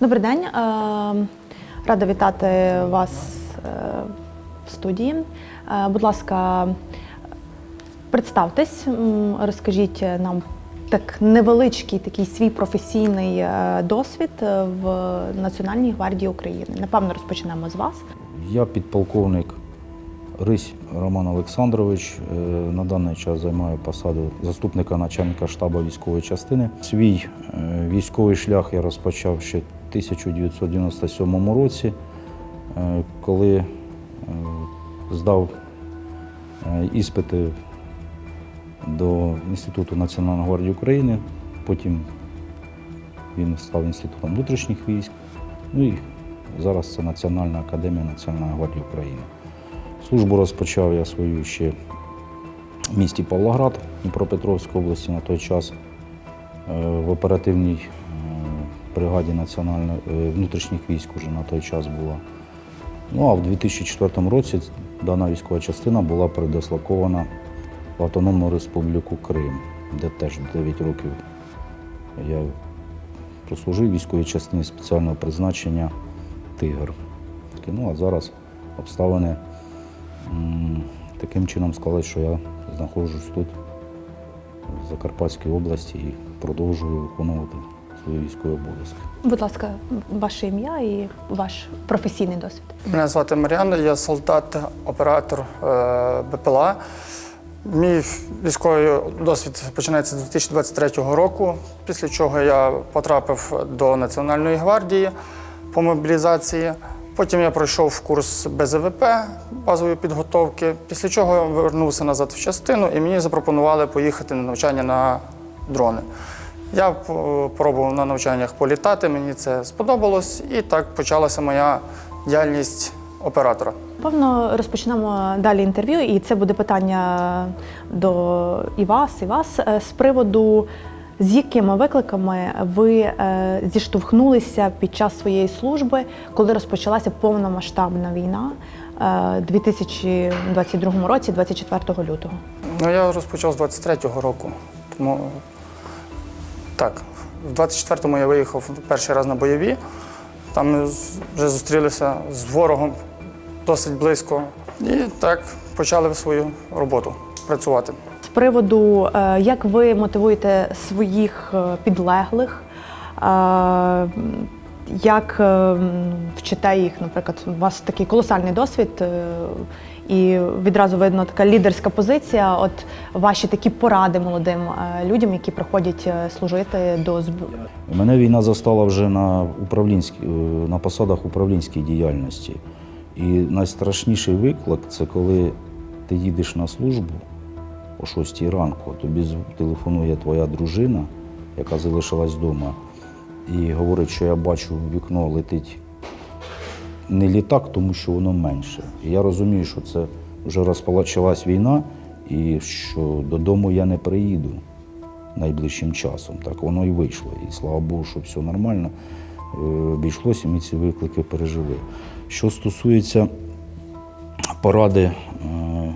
Добрий день. Е, Рада вітати вас е, в студії. Е, Будь ласка, представтесь, розкажіть нам так невеличкий такий свій професійний досвід в Національній гвардії України. Напевно, розпочнемо з вас. Я підполковник Рись Роман Олександрович. На даний час займаю посаду заступника начальника штабу військової частини. Свій військовий шлях я розпочав ще 1997 році, е, коли е, здав е, іспити до Інституту Національної гвардії України. Потім він став інститутом внутрішніх військ. Ну і зараз це Національна академія Національної гвардії України. Службу розпочав я свою ще в місті Павлоград Дніпропетровської області на той час в оперативній бригаді національної е, внутрішніх військ уже на той час була. Ну а в 2004 році дана військова частина була передислокована в Автономну Республіку Крим, де теж 9 років я прослужив військовій частині спеціального призначення Тигр. Ну а зараз обставини таким чином склали, що я знаходжусь тут, в Закарпатській області, і продовжую виконувати свої військові обов'язки. Будь ласка, ваше ім'я і ваш професійний досвід. Мене звати Мар'яна, я солдат, оператор е, БПЛА. Мій військовий досвід починається з 2023 року, після чого я потрапив до Національної гвардії по мобілізації. Потім я пройшов курс БЗВП базової підготовки, після чого я вернувся назад в частину і мені запропонували поїхати на навчання на дрони. Я по- пробував на навчаннях політати, мені це сподобалось, і так почалася моя діяльність оператора. Певно, розпочнемо далі інтерв'ю, і це буде питання до і вас, і вас е, з приводу, з якими викликами ви е, зіштовхнулися під час своєї служби, коли розпочалася повномасштабна війна е, 2022 році, 24 лютого. Ну, я розпочав з 23-го року. Тому так, в 24-му я виїхав перший раз на бойові. Там ми вже зустрілися з ворогом досить близько. І так почали свою роботу працювати. З приводу, е, як ви мотивуєте своїх е, підлеглих, е, як е, вчите їх, наприклад, у вас такий колосальний досвід, і відразу видно така лідерська позиція. От ваші такі поради молодим е, людям, які приходять е, служити до ЗБ. Мене війна застала вже на, управлінській, е, на посадах управлінської діяльності. І найстрашніший виклик це коли ти їдеш на службу о 6 ранку, тобі телефонує твоя дружина, яка залишилась вдома, і говорить, що я бачу в вікно летить не літак, тому що воно менше. І я розумію, що це вже розпочалась війна, і що додому я не приїду найближчим часом. Так воно і вийшло. І слава Богу, що все нормально е, обійшлося, ми ці виклики пережили. Що стосується поради е,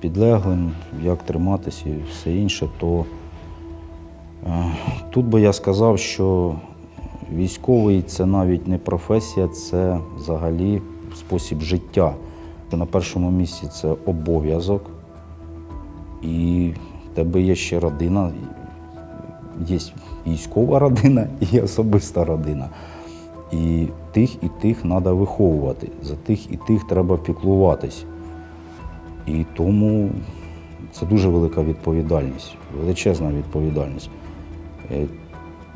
підлеглим, як триматися і все інше, то е, тут би я сказав, що військовий це навіть не професія, це взагалі спосіб життя. На першому місці це обов'язок, і в тебе є ще родина, є військова родина і особиста родина. І тих і тих треба виховувати, за тих і тих треба піклуватись. І тому це дуже велика відповідальність, величезна відповідальність.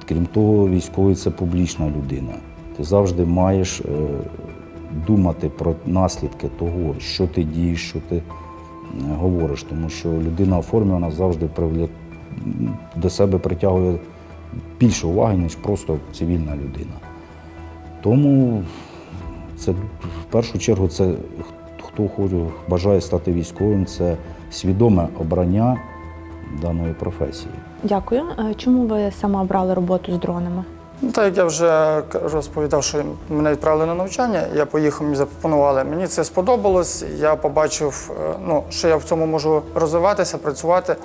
Крім того, військовий це публічна людина. Ти завжди маєш е, думати про наслідки того, що ти дієш, що ти е, говориш, тому що людина у формі вона завжди до себе притягує більше уваги, ніж просто цивільна людина. Тому це в першу чергу це хто хоче, бажає стати військовим, це свідоме обрання даної професії. Дякую. Е, Чому ви саме обрали роботу з дронами? Ну, так як я вже розповідав, що мене відправили на навчання, я поїхав, мені запропонували. Мені це сподобалось. Я побачив, е, ну, що я в цьому можу розвиватися, працювати.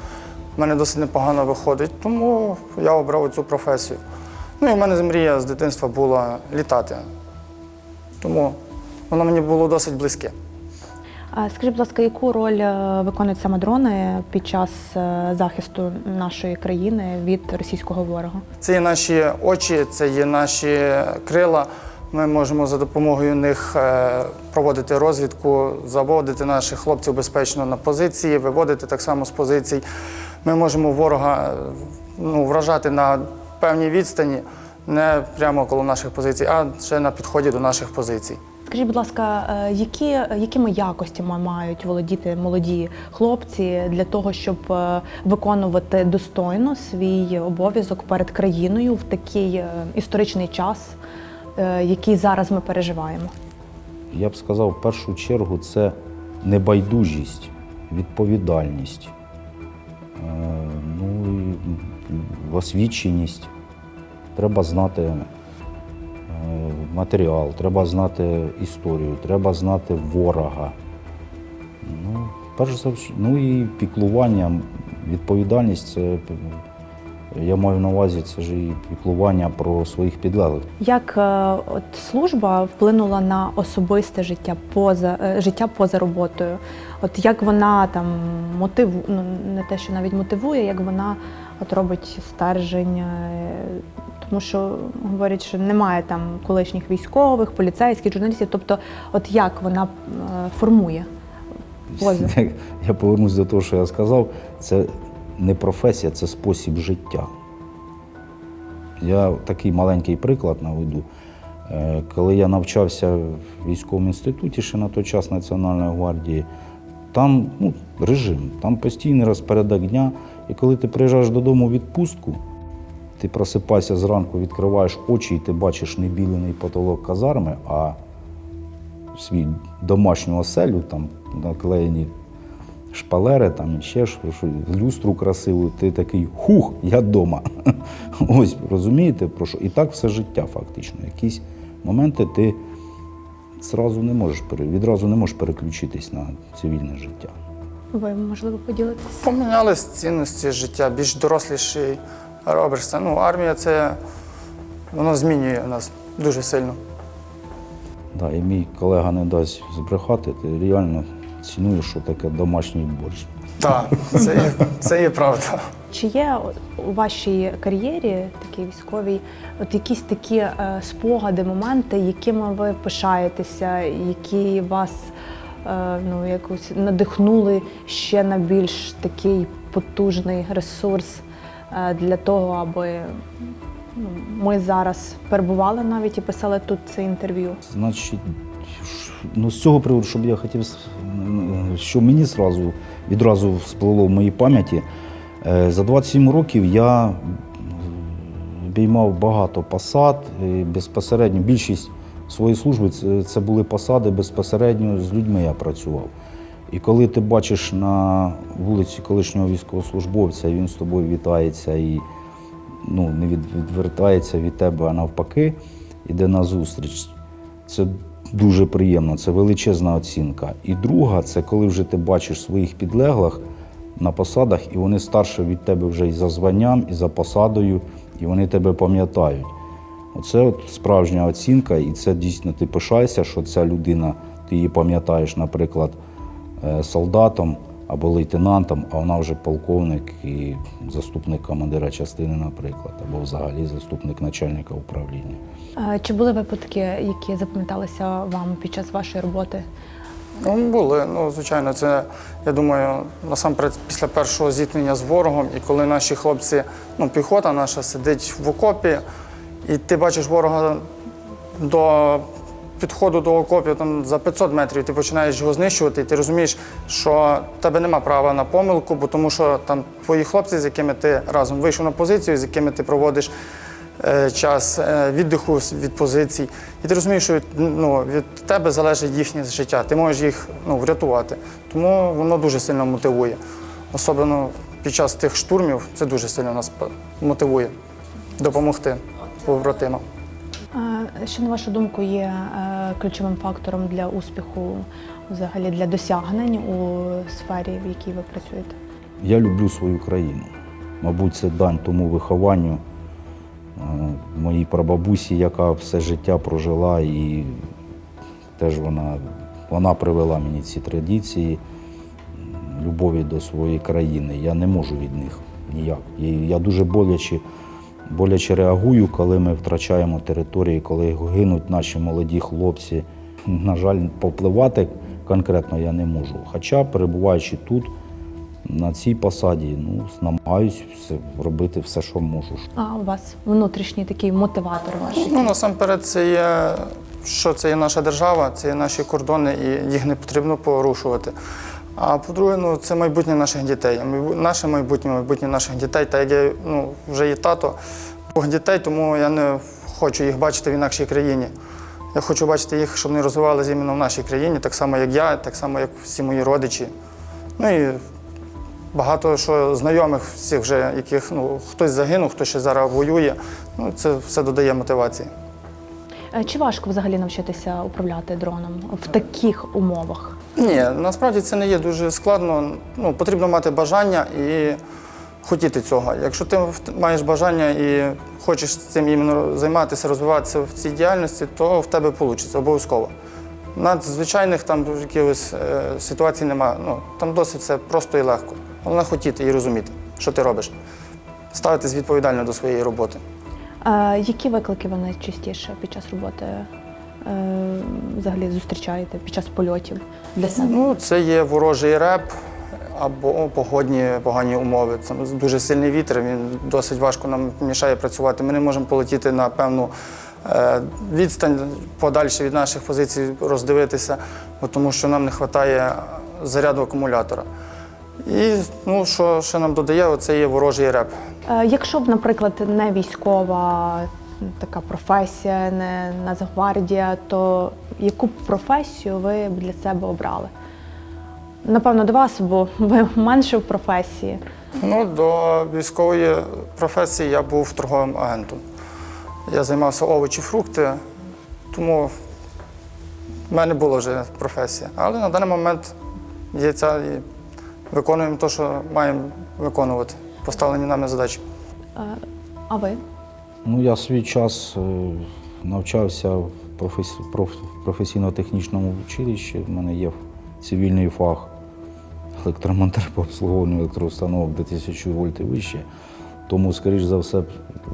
У мене досить непогано виходить, тому я обрав цю професію. Ну і в мене мрія з дитинства була літати. Тому воно мені було досить близьке. Скажіть, будь ласка, яку роль е, виконують саме дрони під час е, захисту нашої країни від російського ворога? Це є наші очі, це є наші крила. Ми можемо за допомогою них е, проводити розвідку, заводити наших хлопців безпечно на позиції, виводити так само з позицій. Ми можемо ворога ну, вражати на певній відстані, не прямо коло наших позицій, а ще на підході до наших позицій. Скажіть, будь ласка, е, які, якими якостями мають володіти молоді хлопці для того, щоб е, виконувати достойно свій обов'язок перед країною в такий е, історичний час, який зараз ми переживаємо? Я б сказав, в першу чергу це небайдужість, відповідальність, ну і освіченість. Треба знати матеріал, треба знати історію, треба знати ворога. Ну, перш за все, ну і піклування, відповідальність це я маю на увазі, це ж і піклування про своїх підлеглих. Як е, от служба вплинула на особисте життя поза е, життя поза роботою? От як вона там мотивує, ну не те, що навіть мотивує, як вона от робить стержень, тому що говорять, що немає там колишніх військових, поліцейських, журналістів. Тобто, от як вона е, формує поза? Я повернусь до того, що я сказав. Це не професія, це спосіб життя. Я такий маленький приклад наведу. Е, Коли я навчався в військовому інституті ще на той час Національної гвардії, там ну, режим, там постійний розпорядок дня. І коли ти приїжджаєш додому у відпустку, ти просипаєшся зранку, відкриваєш очі, і ти бачиш не білений потолок казарми, а свій домашню оселю, там наклеєні шпалери, там ще що, люстру красиву, ти такий хух, я вдома. Ось розумієте про що? І так все життя фактично. Якісь моменти ти зразу не можеш відразу не можеш переключитись на цивільне життя. Ви можливо поділитися? Помінялись цінності життя, більш доросліший робишся. Ну, армія це воно змінює нас дуже сильно. Да, і мій колега не дасть збрехати, ти реально цінуєш, що таке домашній борщ. Так, це є, це є правда. Чи є у вашій кар'єрі, такій військовій, от якісь такі е, спогади, моменти, якими ви пишаєтеся, які вас ну, якось надихнули ще на більш такий потужний ресурс е, для того, аби ну, ми зараз перебували навіть і писали тут це інтерв'ю? Значить, ну, з цього приводу, щоб я хотів, що мені зразу, відразу всплило в моїй пам'яті, е, за 27 років я обіймав багато посад, безпосередньо більшість своєї служби це, були посади безпосередньо з людьми я працював. І коли ти бачиш на вулиці колишнього військовослужбовця, він з тобою вітається і ну, не від, відвертається від тебе, а навпаки, іде на зустріч. Це дуже приємно, це величезна оцінка. І друга, це коли вже ти бачиш своїх підлеглих на посадах, і вони старше від тебе вже і за званням, і за посадою, і вони тебе пам'ятають. Оце от справжня оцінка, і це дійсно ти пишаєшся, що ця людина, ти її пам'ятаєш, наприклад, е, солдатом або лейтенантом, а вона вже полковник і заступник командира частини, наприклад, або взагалі заступник начальника управління. Чи були випадки, які запам'яталися вам під час вашої роботи? Ну, були. Ну, звичайно, це, я думаю, насамперед після першого зіткнення з ворогом, і коли наші хлопці, ну, піхота наша сидить в окопі, і ти бачиш ворога до підходу до окопів там, за 500 метрів, ти починаєш його знищувати, і ти розумієш, що в тебе нема права на помилку, бо тому що там твої хлопці, з якими ти разом вийшов на позицію, з якими ти проводиш е, час е, віддиху від позицій. І ти розумієш, що від, ну, від тебе залежить їхнє життя. Ти можеш їх ну, врятувати. Тому воно дуже сильно мотивує. Особливо під час тих штурмів це дуже сильно нас мотивує допомогти побратимам. Е, Що, на вашу думку, є е, ключовим фактором для успіху, взагалі для досягнень у сфері, в якій ви працюєте? Я люблю свою країну. Мабуть, це дань тому вихованню, моїй прабабусі, яка все життя прожила, і теж вона, вона привела мені ці традиції любові до своєї країни. Я не можу від них ніяк. Я дуже боляче, боляче реагую, коли ми втрачаємо території, коли гинуть наші молоді хлопці. На жаль, повпливати конкретно я не можу. Хоча, перебуваючи тут, на цій посаді, ну, намагаюсь все, робити все, що можу. А у вас внутрішній такий мотиватор ваш? Ну, насамперед, це є, що це є наша держава, це є наші кордони, і їх не потрібно порушувати. А по-друге, ну, це майбутнє наших дітей. Наше майбутнє, майбутнє наших дітей. Та як я ну, вже є тато двох дітей, тому я не хочу їх бачити в інакшій країні. Я хочу бачити їх, щоб вони розвивалися іменно в нашій країні, так само, як я, так само, як всі мої родичі. Ну і багато що знайомих всіх вже, яких ну, хтось загинув, хтось ще зараз воює. Ну, це все додає мотивації. Е, Чи важко взагалі навчитися управляти дроном в таких умовах? Ні, насправді це не є дуже складно. Ну, потрібно мати бажання і хотіти цього. Якщо ти маєш бажання і хочеш цим іменно займатися, розвиватися в цій діяльності, то в тебе вийде обов'язково. Надзвичайних там якихось е, ситуацій немає. Ну, там досить все просто і легко. Головне хотіти і розуміти, що ти робиш. Ставитись відповідально до своєї роботи. Е, Які виклики ви найчастіше під час роботи взагалі зустрічаєте під час польотів для себе? Ну, це є ворожий реп або погодні погані умови. Це дуже сильний вітер, він досить важко нам мішає працювати. Ми не можемо полетіти на певну е, відстань подальше від наших позицій, роздивитися, бо тому що нам не вистачає заряду акумулятора. І ну, що ще нам додає, це є ворожий реп. Е, Якщо б, наприклад, не військова така професія, не Нацгвардія, то яку б професію ви б для себе обрали? Напевно, до вас, бо ви менше в професії. Ну, до військової професії я був торговим агентом. Я займався овочі, фрукти, тому в мене була вже професія. Але на даний момент є ця і виконуємо те, що маємо виконувати, поставлені нами задачі. Е, А ви? Ну, я свій час е, навчався в професі- проф- професійно-технічному училищі. У мене є цивільний фах електромонтер по обслуговуванню електроустановок до 1000 вольт і вище. Тому, скоріш за все,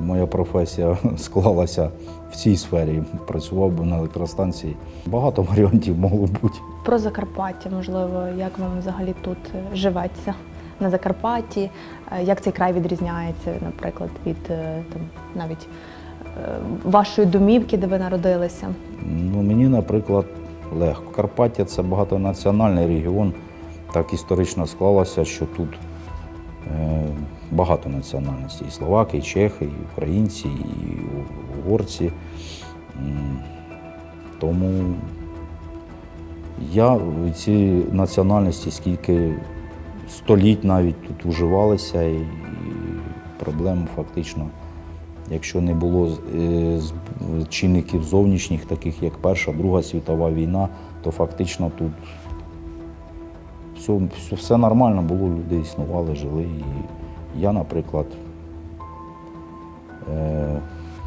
моя професія склалася в цій сфері. Працював би на електростанції. Багато варіантів могло бути. Про Закарпаття, можливо, як вам взагалі тут е, живеться на Закарпатті? Е, Як цей край відрізняється, наприклад, від е, там, навіть е, вашої домівки, де ви народилися? Ну, мені, наприклад, легко. Карпаття це багатонаціональний регіон. Так історично склалося, що тут багато національностей. І словаки, і чехи, і українці, і угорці. Тому я ці національності скільки століть навіть тут уживалися, і, проблем фактично Якщо не було е, чинників зовнішніх, таких як Перша, Друга світова війна, то фактично тут все, все, нормально було, люди існували, жили. І я, наприклад, е,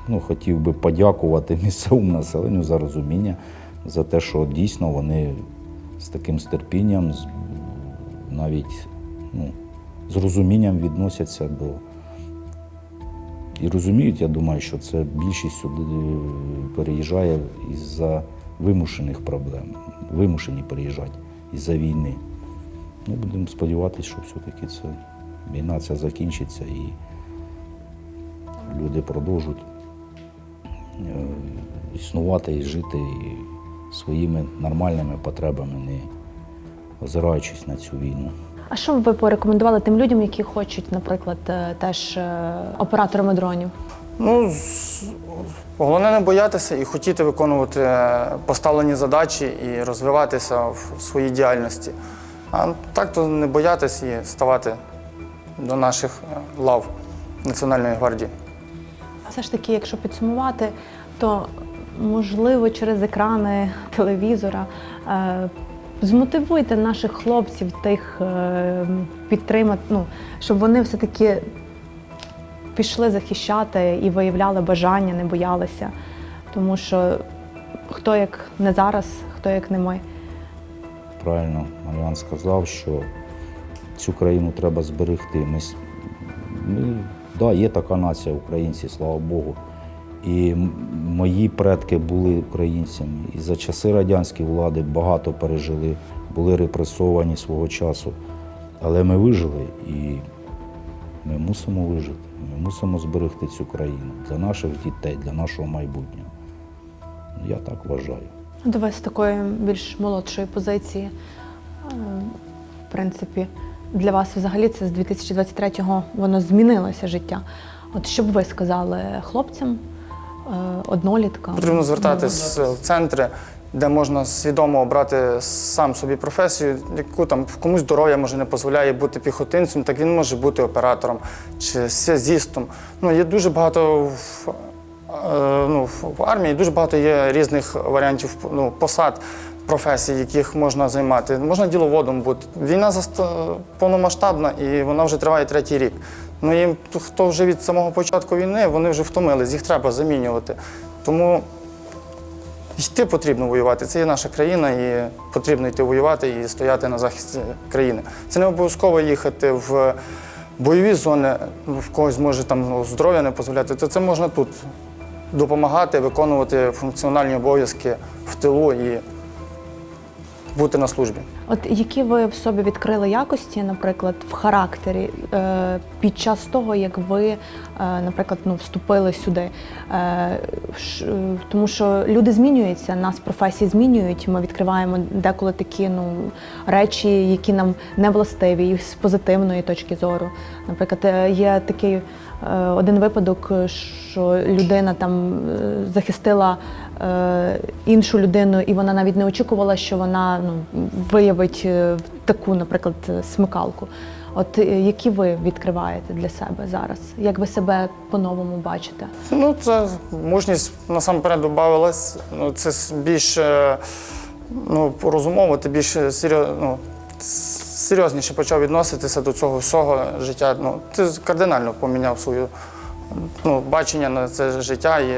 ну, хотів би подякувати місцевому населенню за розуміння, за те, що дійсно вони з таким стерпінням, навіть ну, з розумінням відносяться до. І розуміють, я думаю, що це більшість сюди е, переїжджає із-за вимушених проблем. Вимушені переїжджати із-за війни. Ну, будемо сподіватися, що все-таки це війна ця закінчиться і люди продовжують е, існувати і жити своїми нормальними потребами, озираючись на цю війну. А що б ви порекомендували тим людям, які хочуть, наприклад, е, теж е, операторами дронів? Ну, головне не боятися і хотіти виконувати е, поставлені задачі і розвиватися в своїй діяльності. А так то не боятися і ставати до наших лав Національної гвардії. Все ж таки, якщо підсумувати, то можливо через екрани телевізора змотивуйте наших хлопців тих е, підтримати, ну, щоб вони все-таки пішли захищати і виявляли бажання, не боялися. Тому що хто як не зараз, хто як не ми. Правильно Мар'ян сказав, що цю країну треба зберегти. Ми, ми, да, є така нація українці, слава Богу. І мої предки були українцями. І за часи радянської влади багато пережили, були репресовані свого часу. Але ми вижили і ми мусимо вижити. Ми мусимо зберегти цю країну для наших дітей, для нашого майбутнього. Я так вважаю. От ви з такої більш молодшої позиції, е, в принципі, для вас взагалі це з 2023-го воно змінилося життя. От що б ви сказали хлопцям, одноліткам? Потрібно звертатись в центри, де можна свідомо обрати сам собі професію, яку там комусь здоров'я може не дозволяє бути піхотинцем, так він може бути оператором чи связістом. Ну, є дуже багато в, е, ну, в армії, дуже багато є різних варіантів ну, посад. Професій, яких можна займати, можна діловодом бути. Війна повномасштабна і вона вже триває третій рік. Ну їм хто вже від самого початку війни, вони вже втомились, їх треба замінювати. Тому Йти потрібно воювати. Це є наша країна, і потрібно йти воювати і стояти на захисті країни. Це не обов'язково їхати в бойові зони, в когось може там здоров'я не дозволяти. То це можна тут допомагати, виконувати функціональні обов'язки в тилу і бути на службі. От які ви в собі відкрили якості, наприклад, в характері е, під час того, як ви, е, наприклад, ну, вступили сюди? Е, тому що люди змінюються, нас професії змінюють. Ми відкриваємо деколи такі ну, речі, які нам не властиві, і з позитивної точки зору. Наприклад, є такий один випадок, що людина там захистила іншу людину, і вона навіть не очікувала, що вона ну, виявить е, таку, наприклад, е, смикалку. От е, які ви відкриваєте для себе зараз? Як ви себе по-новому бачите? Ну, це мужність насамперед додавалась. Ну, це більш е, ну, розумово, ти більш серйоз, ну, серйозніше почав відноситися до цього всього життя. Ну, ти кардинально поміняв своє ну, бачення на це життя і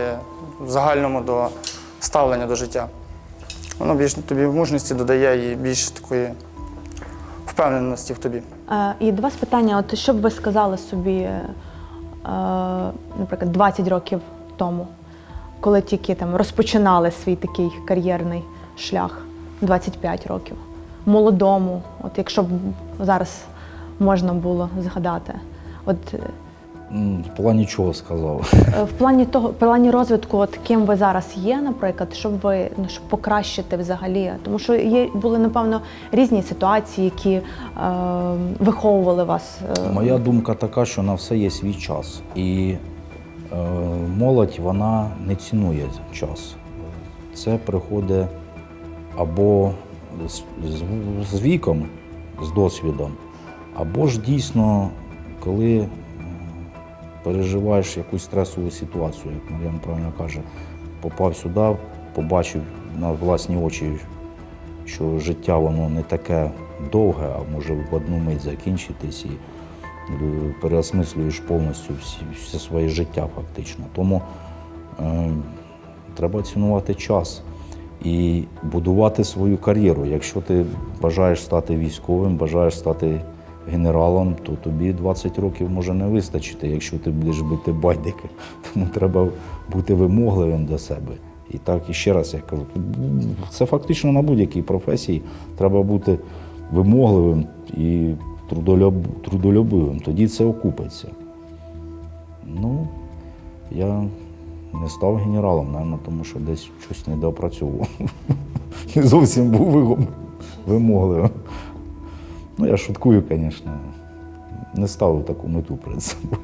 в загальному до ставлення до життя. Воно більш тобі в мужності додає і більш такої впевненості в тобі. Е, І до вас питання: от що б ви сказали собі, е, наприклад, 20 років тому, коли тільки там розпочинали свій такий кар'єрний шлях, 25 років, молодому, от якщо б зараз можна було згадати. От В плані чого сказав? Е, В плані того, в плані розвитку, от ким ви зараз є, наприклад, щоб ви ну, щоб покращити взагалі, тому що є були напевно різні ситуації, які е, виховували вас. е, Моя думка така, що на все є свій час. І е, молодь вона не цінує час. Це приходить або з, з, з віком, з досвідом, або ж дійсно, коли переживаєш якусь стресову ситуацію, як Мар'ян правильно каже, попав сюди, побачив на власні очі, що життя воно не таке довге, а може в одну мить закінчитись і е, переосмислюєш повністю все своє життя фактично. Тому е, треба цінувати час і будувати свою кар'єру. Якщо ти бажаєш стати військовим, бажаєш стати генералом, то тобі 20 років може не вистачити, якщо ти будеш бити байдики. Тому треба бути вимогливим до себе. І так, і ще раз я кажу, це фактично на будь-якій професії треба бути вимогливим і трудолюб- трудолюбивим. Тоді це окупиться. Ну, я не став генералом, мабуть, тому що десь щось не доопрацьовував. Не зовсім був вимогливим. Ну, я шуткую, звісно. Не ставив таку мету перед собою.